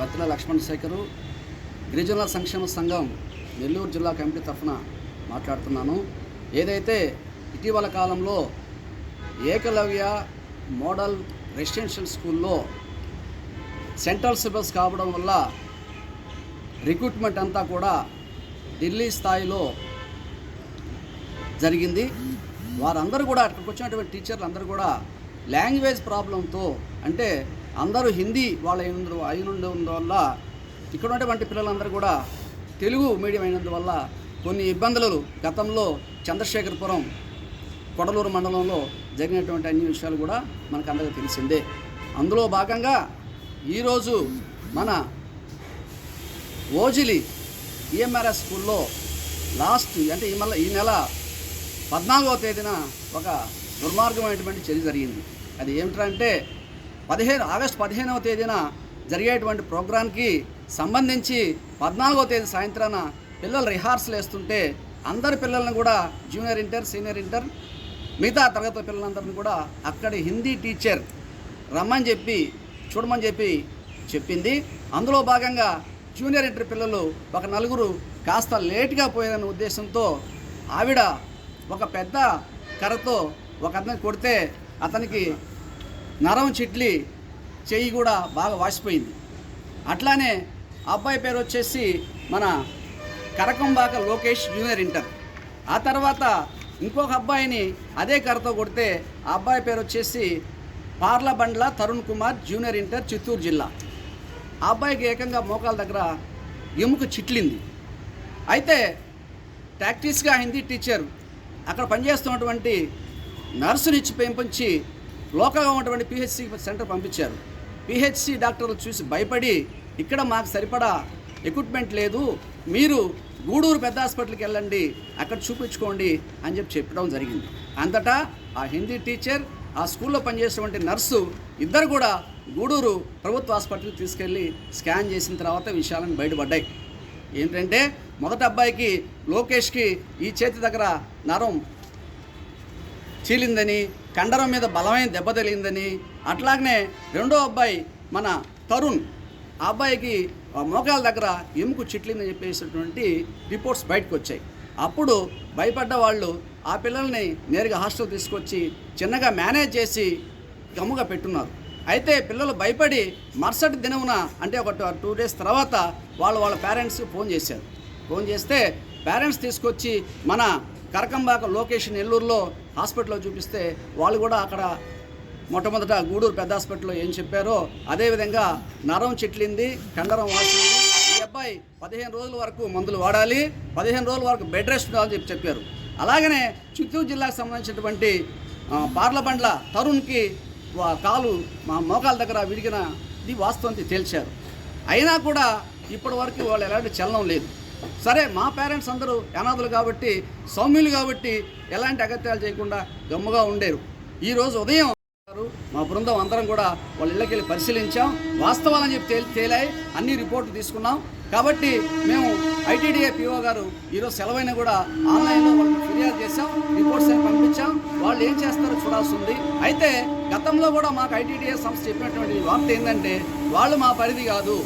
బత్తిల లక్ష్మణ్ శేఖరు గిరిజనుల సంక్షేమ సంఘం నెల్లూరు జిల్లా కమిటీ తరఫున మాట్లాడుతున్నాను. ఏదైతే ఇటీవల కాలంలో ఏకలవ్య మోడల్ రెసిడెన్షియల్ స్కూల్లో సెంట్రల్ సిలబస్ కావడం వల్ల రిక్రూట్మెంట్ అంతా కూడా ఢిల్లీ స్థాయిలో జరిగింది. వారందరూ కూడా అక్కడికి వచ్చినటువంటి టీచర్లు అందరూ కూడా లాంగ్వేజ్ ప్రాబ్లంతో అంటే అందరూ హిందీ వాళ్ళ అయినందువల్ల ఇక్కడ ఉన్నటువంటి పిల్లలందరూ కూడా తెలుగు మీడియం అయినందువల్ల కొన్ని ఇబ్బందులు గతంలో చంద్రశేఖరపురం కొడలూరు మండలంలో జరిగినటువంటి అన్ని విషయాలు కూడా మనకు అందరికీ తెలిసిందే. అందులో భాగంగా ఈరోజు మన ఓజిలి ఈఎంఆర్ఎస్ స్కూల్లో లాస్ట్ అంటే ఈ మళ్ళీ ఈ నెల పద్నాలుగవ తేదీన ఒక దుర్మార్గమైనటువంటి చర్య జరిగింది. అది ఏమిటంటే పదిహేను ఆగస్టు పదిహేనవ తేదీన జరిగేటువంటి ప్రోగ్రాంకి సంబంధించి పద్నాలుగో తేదీ సాయంత్రాన పిల్లలు రిహార్సల్ వేస్తుంటే అందరి పిల్లల్ని కూడా జూనియర్ ఇంటర్ సీనియర్ ఇంటర్ మిగతా తరగతి పిల్లలందరిని కూడా అక్కడి హిందీ టీచర్ రమ్మని చెప్పి చూడమని చెప్పి చెప్పింది. అందులో భాగంగా జూనియర్ ఇంటర్ పిల్లలు ఒక నలుగురు కాస్త లేట్గా పోయారనే ఉద్దేశంతో ఆవిడ ఒక పెద్ద కర్రతో ఒక అతన్ని కొడితే అతనికి నరం చిట్లి చెయ్యి కూడా బాగా వాసిపోయింది. అట్లానే ఆ అబ్బాయి పేరు వచ్చేసి మన కరకంబాక లోకేష్ జూనియర్ ఇంటర్. ఆ తర్వాత ఇంకొక అబ్బాయిని అదే కర్రతో కొడితే ఆ అబ్బాయి పేరు వచ్చేసి పార్లబండ్ల తరుణ్ కుమార్ జూనియర్ ఇంటర్ చిత్తూరు జిల్లా. ఆ అబ్బాయికి ఏకంగా మోకాల దగ్గర ఎముక చిట్లింది. అయితే ప్రాక్టీస్గా హిందీ టీచర్. అక్కడ పనిచేస్తున్నటువంటి నర్సునిచ్చి పెంపించి లోకల్గా ఉన్నటువంటి పిహెచ్సి సెంటర్ పంపించారు. పిహెచ్సి డాక్టర్లు చూసి భయపడి ఇక్కడ మాకు సరిపడా ఎక్విప్మెంట్ లేదు మీరు గూడూరు పెద్ద హాస్పిటల్కి వెళ్ళండి అక్కడ చూపించుకోండి అని చెప్పి చెప్పడం జరిగింది. అంతటా ఆ హిందీ టీచర్ ఆ స్కూల్లో పనిచేసినటువంటి నర్సు ఇద్దరు కూడా గూడూరు ప్రభుత్వ హాస్పిటల్కి తీసుకెళ్ళి స్కాన్ చేసిన తర్వాత విషయాలను బయటపడ్డాయి. ఏంటంటే మొదటి అబ్బాయికి లోకేష్కి ఈ చేతి దగ్గర నరం చీలిందని కండరం మీద బలమైన దెబ్బ తగిలిందని అట్లాగనే రెండో అబ్బాయి మన తరుణ్ ఆ అబ్బాయికి ఆ మోకాల దగ్గర ఎముకు చిట్లిందని చెప్పేసినటువంటి రిపోర్ట్స్ బయటకు వచ్చాయి అప్పుడు భయపడ్డ వాళ్ళు ఆ పిల్లల్ని నేరుగా హాస్టల్ తీసుకొచ్చి చిన్నగా మేనేజ్ చేసి గమ్ముగా పెట్టున్నారు. అయితే పిల్లలు భయపడి మరుసటి దినమున అంటే ఒక టూ డేస్ తర్వాత వాళ్ళు వాళ్ళ పేరెంట్స్ ఫోన్ చేశారు. ఫోన్ చేస్తే పేరెంట్స్ తీసుకొచ్చి మన కరకంబాక లొకేషన్ నెల్లూరులో హాస్పిటల్లో చూపిస్తే వాళ్ళు కూడా అక్కడ మొట్టమొదట గూడూరు పెద్ద హాస్పిటల్లో ఏం చెప్పారో అదేవిధంగా నరం చిట్లింది కండరం వాసింది ఈ అబ్బాయి పదిహేను రోజుల వరకు మందులు వాడాలి పదిహేను రోజుల వరకు బెడ్ రెస్ట్ ఉండాలని చెప్పి చెప్పారు. అలాగనే చిత్తూరు జిల్లాకు సంబంధించినటువంటి పార్లబండ్ల తరుణ్కి వా- కాలు మా మోకాల దగ్గర విడిగిన ఇది వాస్తవానికి తేల్చారు. అయినా కూడా ఇప్పటి వరకు వాళ్ళు ఎలాంటి చలనం లేదు. సరే మా పేరెంట్స్ అందరూ అనాథులు కాబట్టి సౌమ్యులు కాబట్టి ఎలాంటి అగత్యాలు చేయకుండా గమ్ముగా ఉండేరు. ఈరోజు ఉదయం మా బృందం అందరం కూడా వాళ్ళ ఇళ్ళకి వెళ్ళి పరిశీలించాం. వాస్తవాలని చెప్పి తేలి తేలాయి. అన్ని రిపోర్ట్లు తీసుకున్నాం. కాబట్టి మేము ఐటీడీఏ పిఓ గారు ఈరోజు సెలవైన కూడా ఆన్లైన్లో వాళ్ళకి ఫిర్యాదు చేశాం రిపోర్ట్స్ అని పంపించాం. వాళ్ళు ఏం చేస్తారో చూడాల్సి ఉంది. అయితే గతంలో కూడా మాకు ఐటీడీఏ సంస్థ చెప్పినటువంటి వార్త ఏంటంటే వాళ్ళు మా పరిధి కాదు.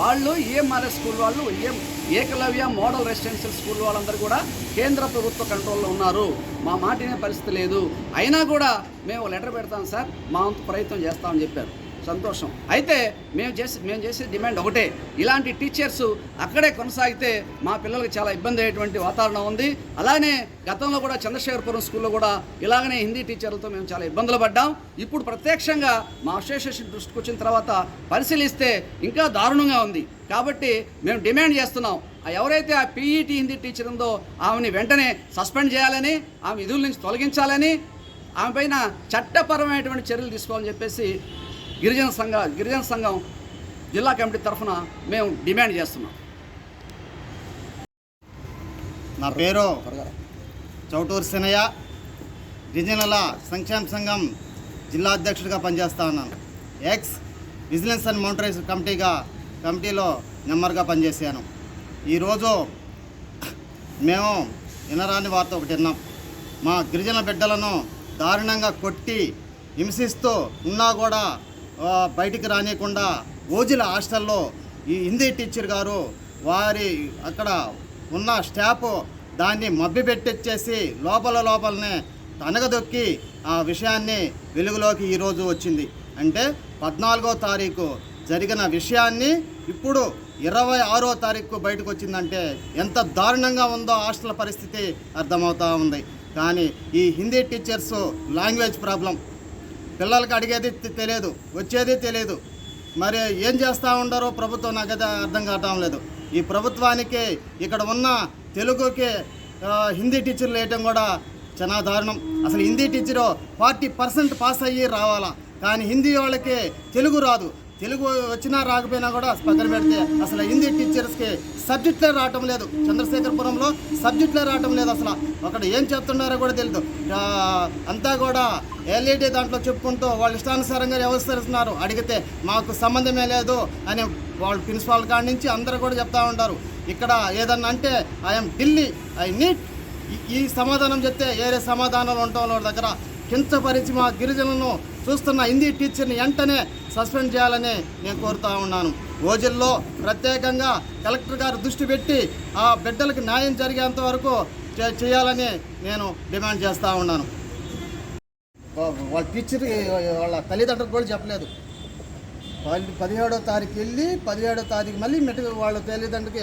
వాళ్ళు ఈఎంఆర్ఎస్ స్కూల్ వాళ్ళు ఏం ఏకలవ్య మోడల్ రెసిడెన్షియల్ స్కూల్ వాళ్ళందరూ కూడా కేంద్ర ప్రభుత్వ కంట్రోల్లో ఉన్నారు. మా మాటినే పరిస్థితి లేదు. అయినా కూడా మేము లెటర్ పెడతాం సార్ మా వంతు ప్రయత్నం చేస్తామని చెప్పారు. సంతోషం. అయితే మేము చేసే మేము చేసే డిమాండ్ ఒకటే. ఇలాంటి టీచర్స్ అక్కడే కొనసాగితే మా పిల్లలకు చాలా ఇబ్బంది అయ్యేటువంటి వాతావరణం ఉంది. అలానే గతంలో కూడా చంద్రశేఖరపురం స్కూల్లో కూడా ఇలాగనే హిందీ టీచర్లతో మేము చాలా ఇబ్బందులు పడ్డాం. ఇప్పుడు ప్రత్యక్షంగా మా అసోసియేషన్ దృష్టికి వచ్చిన తర్వాత పరిశీలిస్తే ఇంకా దారుణంగా ఉంది. కాబట్టి మేము డిమాండ్ చేస్తున్నాం. ఎవరైతే ఆ పీఈటీ హిందీ టీచర్ ఉందో ఆమెని వెంటనే సస్పెండ్ చేయాలని ఆమె విధుల నుంచి తొలగించాలని ఆమె పైన చట్టపరమైనటువంటి చర్యలు తీసుకోవాలని చెప్పేసి గిరిజన సంఘ గిరిజన సంఘం జిల్లా కమిటీ తరఫున మేము డిమాండ్ చేస్తున్నాం. నా పేరు చౌటూరు సినయ్య. గిరిజనుల సంక్షేమ సంఘం జిల్లా అధ్యక్షుడిగా పనిచేస్తా ఉన్నాను. ఎక్స్ విజిలెన్స్ అండ్ మానిటరైజ్ కమిటీగా కమిటీలో నెంబర్గా పనిచేశాను. ఈరోజు మేము వినరాని వార్త ఒకటి విన్నాం. మా గిరిజన బిడ్డలను దారుణంగా కొట్టి హింసిస్తూ ఉన్నా కూడా బయటికి రానియకుండా ఓజిల హాస్టల్లో ఈ హిందీ టీచర్ గారు వారి అక్కడ ఉన్న స్టాఫ్ దాన్ని మబ్బి మభ్యపెట్టించేసి లోపల లోపలనే తనగదొక్కి ఆ విషయాన్ని వెలుగులోకి ఈరోజు వచ్చింది. అంటే పద్నాలుగో తారీఖు జరిగిన విషయాన్ని ఇప్పుడు ఇరవై ఆరో తారీఖు బయటకు వచ్చిందంటే ఎంత దారుణంగా ఉందో హాస్టల్ పరిస్థితి అర్థమవుతూ ఉంది. కానీ ఈ హిందీ టీచర్స్ లాంగ్వేజ్ ప్రాబ్లం పిల్లలకి అడిగేది తెలియదు వచ్చేది తెలియదు. మరి ఏం చేస్తూ ఉండారో ప్రభుత్వం నాకు అయితే అర్థం కావటం లేదు. ఈ ప్రభుత్వానికి ఇక్కడ ఉన్న తెలుగుకి హిందీ టీచర్లు వేయటం కూడా చాలా దారుణం. అసలు Hindi teacher forty percent pass అయ్యి రావాలా? కానీ హిందీ వాళ్ళకి తెలుగు రాదు. తెలుగు వచ్చినా రాకపోయినా కూడా పక్కన పెడితే అసలు హిందీ టీచర్స్కి సబ్జెక్ట్లే రావటం లేదు. చంద్రశేఖరపురంలో సబ్జెక్ట్లే రావటం లేదు అసలు. అక్కడ ఏం చెప్తున్నారో కూడా తెలియదు అంతా కూడా ఎల్ఈడి దాంట్లో చెప్పుకుంటూ వాళ్ళ ఇష్టానుసారంగా వ్యవహరిస్తున్నారు. అడిగితే మాకు సంబంధమే లేదు అని వాళ్ళు ప్రిన్సిపాల్ కాడి నుంచి అందరూ కూడా చెప్తా ఉంటారు. ఇక్కడ ఏదన్నా అంటే ఐఎమ్ ఢిల్లీ ఐ నీట్ ఈ సమాధానం చెప్తే ఏరే సమాధానాలు ఉంటాం వాళ్ళ దగ్గర. కించపరిచి మా గిరిజనులను చూస్తున్న హిందీ టీచర్ని వెంటనే సస్పెండ్ చేయాలని నేను కోరుతా ఉన్నాను. ఓజిల్లో ప్రత్యేకంగా కలెక్టర్ గారు దృష్టి పెట్టి ఆ బిడ్డలకు న్యాయం జరిగేంత వరకు చే- చేయాలని నేను డిమాండ్ చేస్తూ ఉన్నాను. వాళ్ళ టీచర్ వాళ్ళ తల్లిదండ్రులకు కూడా చెప్పలేదు. వాళ్ళు పదిహేడో తారీఖు వెళ్ళి పదిహేడో తారీఖు మళ్ళీ మెట్టు వాళ్ళ తల్లిదండ్రులకి